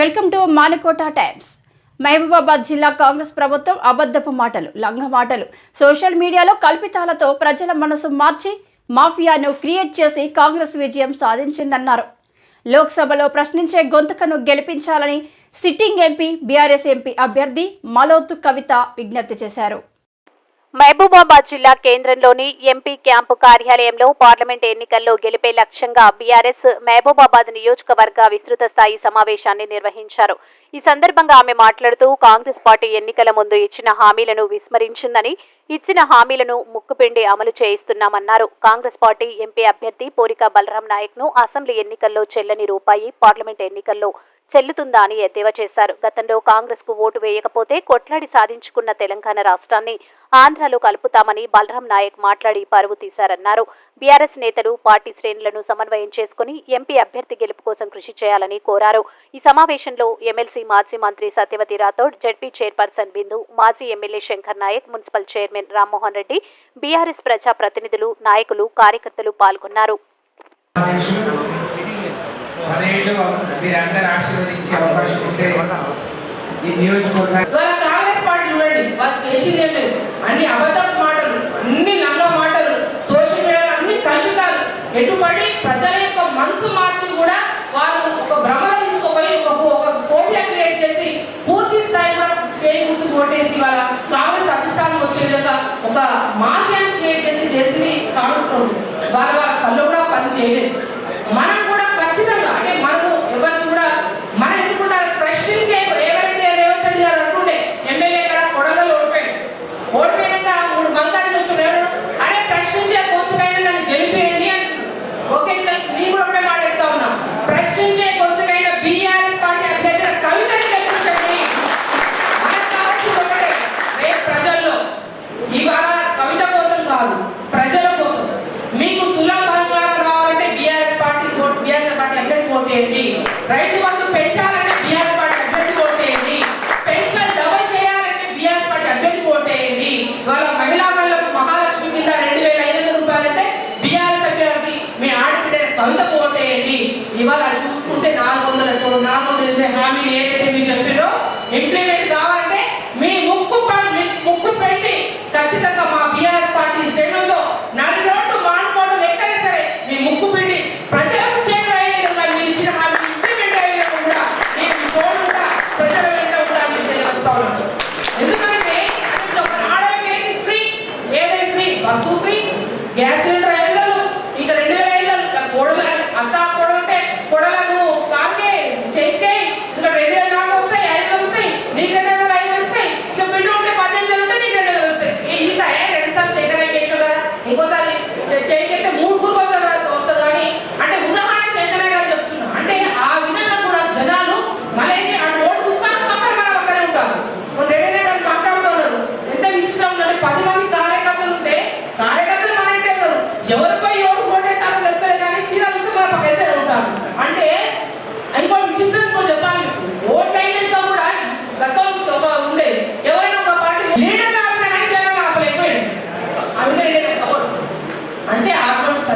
Welcome to Manukota Times. Mahabubabad జిల్లా కాంగ్రెస్ ప్రభుత్వం అబద్ధపు మాటలు లంఘ మాటలు సోషల్ మీడియాలో కల్పితాలతో ప్రజల మనసు మార్చి మాఫియాను క్రియేట్ చేసి కాంగ్రెస్ విజయం సాధించిందన్నారు. లోక్సభలో ప్రశ్నించే గొంతుకను గెలిపించాలని సిట్టింగ్ ఎంపీ బీఆర్ఎస్ ఎంపీ అభ్యర్థి మలోతు కవిత విజ్ఞప్తి చేశారు. మహబూబాబాద్ జిల్లా కేంద్రంలోని ఎంపీ క్యాంపు కార్యాలయంలో పార్లమెంట్ ఎన్నికల్లో గెలిపే లక్ష్యంగా బీఆర్ఎస్ మహబూబాబాద్ నియోజకవర్గ విస్తృత స్థాయి సమావేశాన్ని నిర్వహించారు. ఈ సందర్భంగా ఆమె మాట్లాడుతూ కాంగ్రెస్ పార్టీ ఎన్నికల ముందు ఇచ్చిన హామీలను విస్మరించిందని ఇచ్చిన హామీలను ముక్కుపిండి అమలు చేయిస్తున్నామన్నారు. కాంగ్రెస్ పార్టీ ఎంపీ అభ్యర్థి పోరిక బలరాం నాయక్ను అసెంబ్లీ ఎన్నికల్లో చెల్లని రూపాయి పార్లమెంట్ ఎన్నికల్లో చెల్లుతుందా అని ఎద్దేవా చేశారు. గతంలో కాంగ్రెస్కు ఓటు వేయకపోతే కొట్లాడి సాధించుకున్న తెలంగాణ రాష్ట్రాన్ని ఆంధ్రలో కలుపుతామని బలరాం నాయక్ మాట్లాడి పరువు తీశారన్నారు. బీఆర్ఎస్ నేతలు పార్టీ శ్రేణులను సమన్వయం చేసుకుని ఎంపీ అభ్యర్థి గెలుపు కోసం కృషి చేయాలని కోరారు. ఈ సమావేశంలో ఎమ్మెల్సీ మాజీ మంత్రి సత్యవతి రాథోడ్ జడ్పీ చైర్పర్సన్ బిందు మాజీ MLA Shankar Naik municipal chairman Rammohan Reddy BRS ప్రజా ప్రతినిధులు నాయకులు కార్యకర్తలు పాల్గొన్నారు. పదేళ్ళు మీరందరూ ఆశీర్వదించే అవకాశం ఇస్తే ఈ నియోజకవర్గాన్ని కాంగ్రెస్ పార్టీ చూడండి వాళ్ళు చేసింది ఏం లేదు. అన్ని అబద్ధపు మాటలు అన్ని లంగ మాటలు సోషల్ మీడియా అన్ని కల్పితాలు. ఎటుపడి ప్రజల యొక్క మనసు మార్చి కూడా వాళ్ళు ఒక భ్రమ తీసుకుపోయి ఒక ఒక ఫోబియా క్రియేట్ చేసి పూర్తి స్థాయిలో చేయి గుర్తు ఓటేసి వాళ్ళ కాంగ్రెస్ అధిష్టానం వచ్చే విధంగా ఒక మాఫియాను క్రియేట్ చేసి చేసింది కాంగ్రెస్ ప్రభుత్వం. వాళ్ళ వాళ్ళ కళ్ళు కూడా పని చేయలేదు. మనం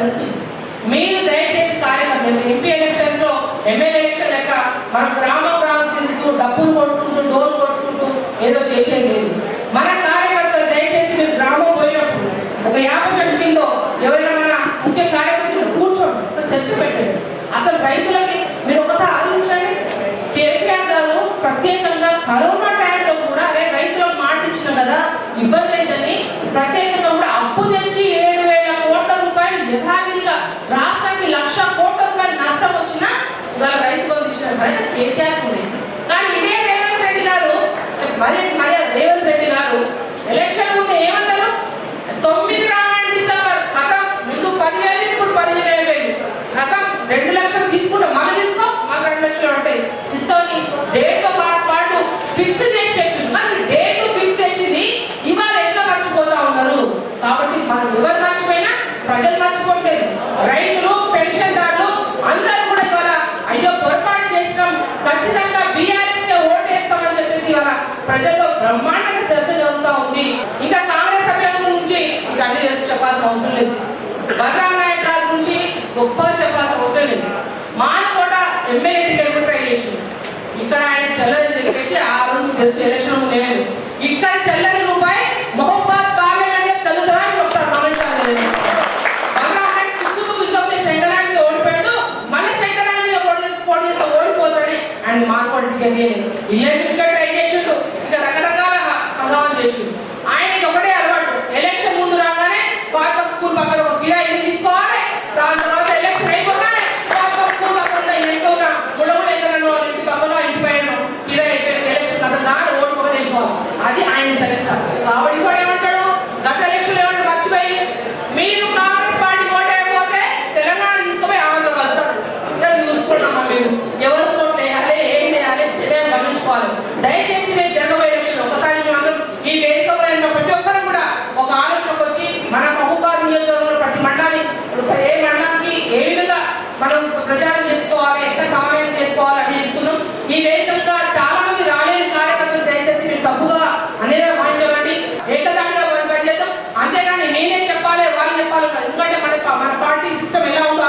పరిస్థితి. మీరు దయచేసి కార్యకర్తలు ఎంపీ ఎలక్షన్స్లో ఎమ్మెల్యే ఎలక్షన్ లెక్క మన గ్రామ గ్రామం తిరుగుతూ డబ్బులు కొట్టుకుంటూ డోర్లు కొట్టుకుంటూ ఏదో చేసేది లేదు. మరి మరి రేవంత్ రెడ్డి గారు. ఎలక్షన్ ముందు ఏమంటారు? తొమ్మిది రాగానే డిసెంబర్ కథం ముందు పదివేలు ఇప్పుడు పదిహేను వేలు కథం రెండు లక్షలు తీసుకుంటారు చెప్పాల్సిన అవసరం లేదు. బలరాం నాయక్ గారి గురించి గొప్పగా చెప్పాల్సిన అవసరం లేదు. మానకోట ఎమ్మెల్యే టికెట్ కూడా ట్రై చేసింది ఇక్కడ ఆయన చెల్లదని చెప్పేసి ఆ రోజు తెలుసు ఎలక్షన్ ముందు ఇక్కడ చెల్లని రూపాయి మనం ప్రచారం చేసుకోవాలి ఎంత సమావేశం చేసుకోవాలి అని చేసుకుందాం ఈ వేదికగా చాలా మంది రాలేదు కార్యకర్తలు దయచేసి మీరు తప్పుగా అనేది భావించకండి. ఏకదాటిగా మనం పనిచేద్దాం. అంతేగాని నేనే చెప్పాలి వాళ్ళు చెప్పాలి ఎందుకంటే మన మన పార్టీ సిస్టమ్ ఎలా ఉందో